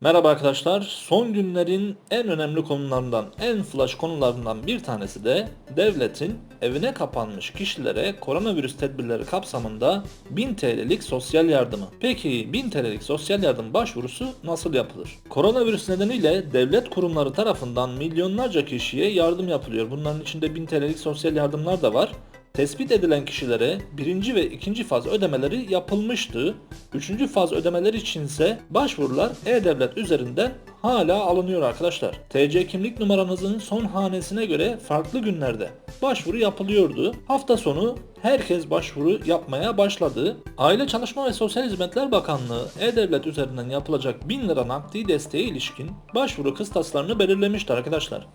Merhaba arkadaşlar. Son günlerin en önemli konularından, en flash konularından bir tanesi de devletin evine kapanmış kişilere koronavirüs tedbirleri kapsamında 1000 TL'lik sosyal yardımı. Peki 1000 TL'lik sosyal yardım başvurusu nasıl yapılır? Koronavirüs nedeniyle devlet kurumları tarafından milyonlarca kişiye yardım yapılıyor. Bunların içinde 1000 TL'lik sosyal yardımlar da var. Tespit edilen kişilere birinci ve ikinci faz ödemeleri yapılmıştı. Üçüncü faz ödemeleri içinse başvurular E-Devlet üzerinden hala alınıyor arkadaşlar. TC kimlik numaranızın son hanesine göre farklı günlerde başvuru yapılıyordu. Hafta sonu herkes başvuru yapmaya başladı. Aile Çalışma ve Sosyal Hizmetler Bakanlığı E-Devlet üzerinden yapılacak 1000 lira nakdi desteğe ilişkin başvuru kıstaslarını belirlemişti arkadaşlar.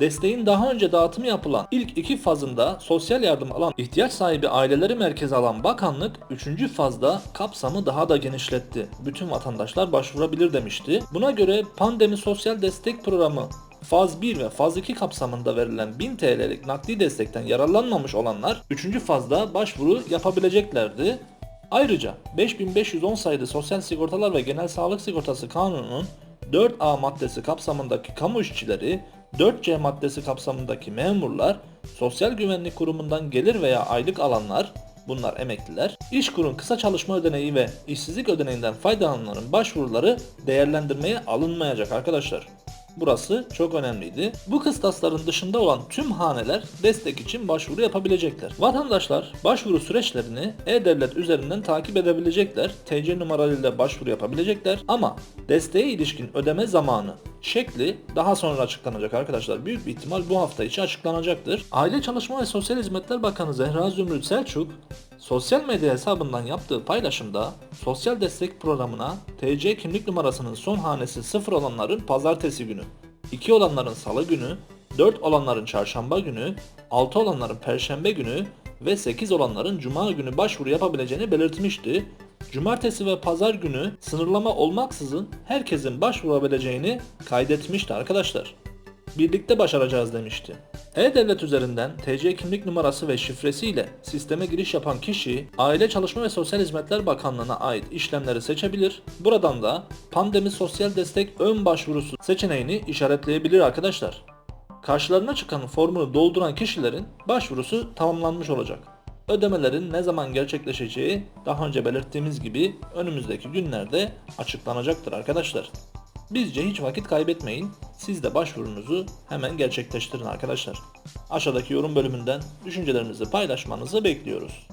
Desteğin daha önce dağıtımı yapılan ilk iki fazında sosyal yardım alan ihtiyaç sahibi aileleri merkeze alan bakanlık 3. fazda kapsamı daha da genişletti. Bütün vatandaşlar başvurabilir demişti. Buna göre pandemi sosyal destek programı Faz 1 ve Faz 2 kapsamında verilen 1000 TL'lik nakdi destekten yararlanmamış olanlar 3. fazda başvuru yapabileceklerdi. Ayrıca 5510 sayılı Sosyal Sigortalar ve Genel Sağlık Sigortası Kanunu'nun 4A maddesi kapsamındaki kamu işçileri, 4C maddesi kapsamındaki memurlar, Sosyal Güvenlik Kurumu'ndan gelir veya aylık alanlar, bunlar emekliler, İşkur'un kısa çalışma ödeneği ve işsizlik ödeneğinden faydalananların başvuruları değerlendirmeye alınmayacak arkadaşlar. Burası çok önemliydi. Bu kıstasların dışında olan tüm haneler destek için başvuru yapabilecekler. Vatandaşlar başvuru süreçlerini E-Devlet üzerinden takip edebilecekler. TC numaralarıyla başvuru yapabilecekler ama desteğe ilişkin ödeme zamanı, şekli daha sonra açıklanacak arkadaşlar. Büyük bir ihtimal bu hafta içi açıklanacaktır. Aile Çalışma ve Sosyal Hizmetler Bakanı Zehra Zümrüt Selçuk sosyal medya hesabından yaptığı paylaşımda sosyal destek programına TC kimlik numarasının son hanesi 0 olanların pazartesi günü, 2 olanların salı günü, 4 olanların çarşamba günü, 6 olanların perşembe günü ve 8 olanların cuma günü başvuru yapabileceğini belirtmişti. Cumartesi ve pazar günü sınırlama olmaksızın herkesin başvurabileceğini kaydetmişti arkadaşlar birlikte başaracağız demişti. E-Devlet üzerinden TC kimlik numarası ve şifresiyle sisteme giriş yapan kişi Aile Çalışma ve Sosyal Hizmetler Bakanlığı'na ait işlemleri seçebilir. Buradan da pandemi sosyal destek ön başvurusu seçeneğini işaretleyebilir arkadaşlar. Karşılarına çıkan formunu dolduran kişilerin başvurusu tamamlanmış olacak. Ödemelerin ne zaman gerçekleşeceği daha önce belirttiğimiz gibi önümüzdeki günlerde açıklanacaktır arkadaşlar. Bizce hiç vakit kaybetmeyin. Siz de başvurunuzu hemen gerçekleştirin arkadaşlar. Aşağıdaki yorum bölümünden düşüncelerinizi paylaşmanızı bekliyoruz.